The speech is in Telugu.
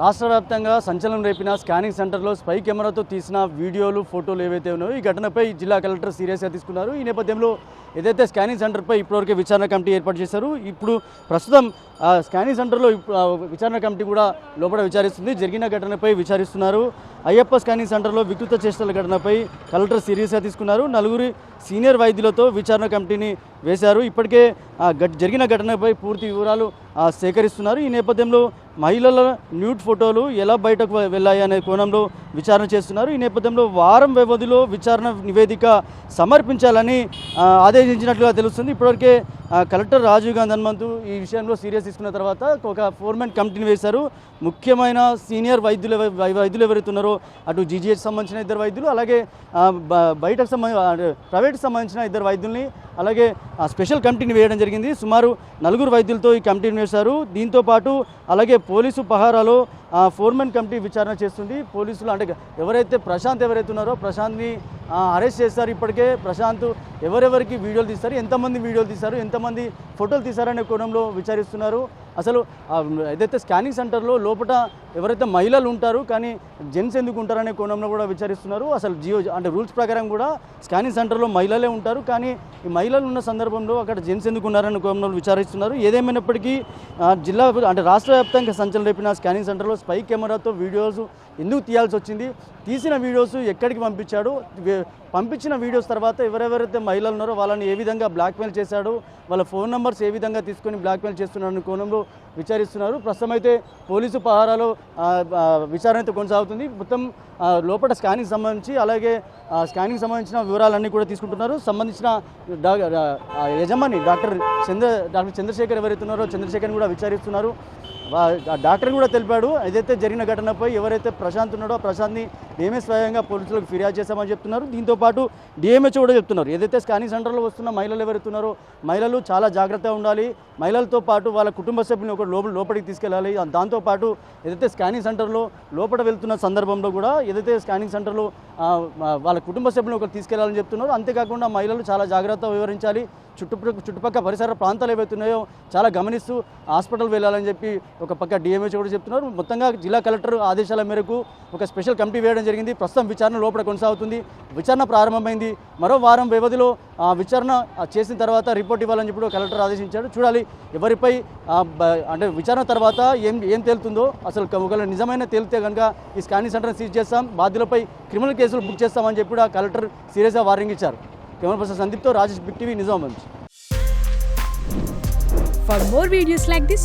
రాష్ట్ర వ్యాప్తంగా సంచలనం రేపిన స్కానింగ్ సెంటర్లో స్పై కెమెరాతో తీసిన వీడియోలు ఫోటోలు ఏవైతే ఉన్నాయో ఈ ఘటనపై జిల్లా కలెక్టర్ సీరియస్గా తీసుకున్నారు. ఈ నేపథ్యంలో ఏదైతే స్కానింగ్ సెంటర్పై ఇప్పటివరకే విచారణ కమిటీ ఏర్పాటు చేశారు ఇప్పుడు ప్రస్తుతం స్కానింగ్ సెంటర్లో ఇప్పుడు విచారణ కమిటీ కూడా లోపల విచారిస్తుంది. జరిగిన ఘటనపై విచారిస్తున్నారు. అయ్యప్ప స్కానింగ్ సెంటర్లో వికృత చేష్టల ఘటనపై కలెక్టర్ సీరియస్గా తీసుకున్నారు. నలుగురి సీనియర్ వైద్యులతో విచారణ కమిటీని వేశారు. ఇప్పటికే జరిగిన ఘటనపై పూర్తి వివరాలు సేకరిస్తున్నారు. ఈ నేపథ్యంలో మహిళల న్యూడ్ ఫోటోలు ఎలా బయటకు వెళ్ళాయి అనే కోణంలో విచారణ చేస్తున్నారు. ఈ నేపథ్యంలో వారం వ్యవధిలో విచారణ నివేదిక సమర్పించాలని ఆదేశించినట్లుగా తెలుస్తుంది. ఇప్పటివరకే కలెక్టర్ రాజీవ్ గాంధీ హనుమంతు ఈ విషయంలో సీరియస్ తీసుకున్న తర్వాత ఒక ఫోర్మెన్ కమిటీని వేశారు. ముఖ్యమైన సీనియర్ వైద్యులు వై- వైద్యులు ఎవరైతే ఉన్నారో అటు జీజీహెచ్ సంబంధించిన ఇద్దరు వైద్యులు అలాగే బయటకు సంబంధించి ప్రైవేట్కి సంబంధించిన ఇద్దరు వైద్యుల్ని అలాగే ఆ స్పెషల్ కమిటీని వేయడం జరిగింది. సుమారు నలుగురు వైద్యులతో ఈ కమిటీని వేశారు. దీంతో పాటు అలాగే పోలీసు పహారాలో ఫోర్మెన్ కమిటీ విచారణ చేస్తుంది. పోలీసులు అంటే ఎవరైతే ప్రశాంత్ ఎవరైతే ఉన్నారో ప్రశాంత్ని అరెస్ట్ చేస్తారు ఇప్పటికే. ప్రశాంత్ ఎవరెవరికి వీడియోలు తీస్తారు ఎంతమంది వీడియోలు తీశారు ఎంతమంది ఫోటోలు తీశారనే కోణంలో విచారిస్తున్నారు. అసలు ఏదైతే స్కానింగ్ సెంటర్లో లోపల ఎవరైతే మహిళలు ఉంటారు కానీ జెంట్స్ ఎందుకు ఉంటారనే కోణంలో కూడా విచారిస్తున్నారు. అసలు జియో అంటే రూల్స్ ప్రకారం కూడా స్కానింగ్ సెంటర్లో మహిళలే ఉంటారు కానీ ఈ మహిళలు ఉన్న సందర్భంలో అక్కడ జెంట్స్ ఎందుకు ఉన్నారనే కోణంలో విచారిస్తున్నారు. ఏదేమైనప్పటికీ జిల్లా అంటే రాష్ట్ర వ్యాప్తంగా సంచలన రేపిన స్కానింగ్ సెంటర్లో స్పై కెమెరాతో వీడియోస్ ఎందుకు తీయాల్సి వచ్చింది? తీసిన వీడియోస్ ఎక్కడికి పంపించాడు? పంపించిన వీడియోస్ తర్వాత ఎవరెవరైతే మహిళలు ఉన్నారో వాళ్ళని ఏ విధంగా బ్లాక్మెయిల్ చేశాడు? వాళ్ళ ఫోన్ నెంబర్స్ ఏ విధంగా తీసుకొని బ్లాక్మెయిల్ చేస్తున్నారని కోణంలో విచారిస్తున్నారు. ప్రస్తుతం అయితే పోలీసు పహారాలో విచారణ అయితే కొనసాగుతుంది. మొత్తం లోపల స్కానింగ్ సంబంధించి అలాగే స్కానింగ్ సంబంధించిన వివరాలన్నీ కూడా తీసుకుంటున్నారు. సంబంధించిన యజమాని డాక్టర్ చంద్ర డాక్టర్ చంద్రశేఖర్ ఎవరైతే ఉన్నారో చంద్రశేఖర్ని కూడా విచారిస్తున్నారు. డాక్టర్ కూడా తెలిపాడు ఏదైతే జరిగిన ఘటనపై ఎవరైతే ప్రశాంత్ ఉన్నాడో ప్రశాంత్ని మేమే స్వయంగా పోలీసులకు ఫిర్యాదు చేశామని చెప్తున్నారు. దీంతో పాటు డిఎంహెచ్ కూడా చెప్తున్నారు. ఏదైతే స్కానింగ్ సెంటర్లో వస్తున్న మహిళలు ఎవరైతే ఉన్నారో మహిళలు చాలా జాగ్రత్తగా ఉండాలి. మహిళలతో పాటు వాళ్ళ కుటుంబ సభ్యుని ఒక లోపల లోపలికి తీసుకెళ్ళాలి. దాంతోపాటు ఏదైతే స్కానింగ్ సెంటర్లో లోపల వెళ్తున్న సందర్భంలో కూడా ఏదైతే స్కానింగ్ సెంటర్లో వాళ్ళ కుటుంబ సభ్యులను ఒకరు తీసుకెళ్ళాలని చెప్తున్నారు. అంతేకాకుండా మహిళలు చాలా జాగ్రత్తగా వివరించాలి. చుట్టుపక్కల చుట్టుపక్కల పరిసర ప్రాంతాలు ఏవైతున్నాయో చాలా గమనిస్తూ హాస్పిటల్ వెళ్ళాలని చెప్పి ఒక పక్క డిఎంహెచ్ కూడా చెప్తున్నారు. మొత్తంగా జిల్లా కలెక్టర్ ఆదేశాల మేరకు ఒక స్పెషల్ కమిటీ వేయడం జరిగింది. ప్రస్తుతం విచారణ లోపల కొనసాగుతుంది. విచారణ ప్రారంభమైంది. మరో వారం వ్యవధిలో విచారణ చేసిన తర్వాత రిపోర్ట్ ఇవ్వాలని చెప్పి కలెక్టర్ ఆదేశించాడు. చూడాలి ఎవరిపై అంటే విచారణ తర్వాత ఏం ఏం తేలుతుందో. అసలు ఒకవేళ నిజమైన తేలితే కనుక ఈ స్కానింగ్ సెంటర్ని సీజ్ చేస్తాం. బాధ్యులపై క్రిమినల్ కేసులు బుక్ చేస్తామని చెప్పి కలెక్టర్ సీరియస్గా వార్నింగ్ ఇచ్చారు. Camera person సందీప్తో Rajesh big TV Nizamabad for For more videos like this,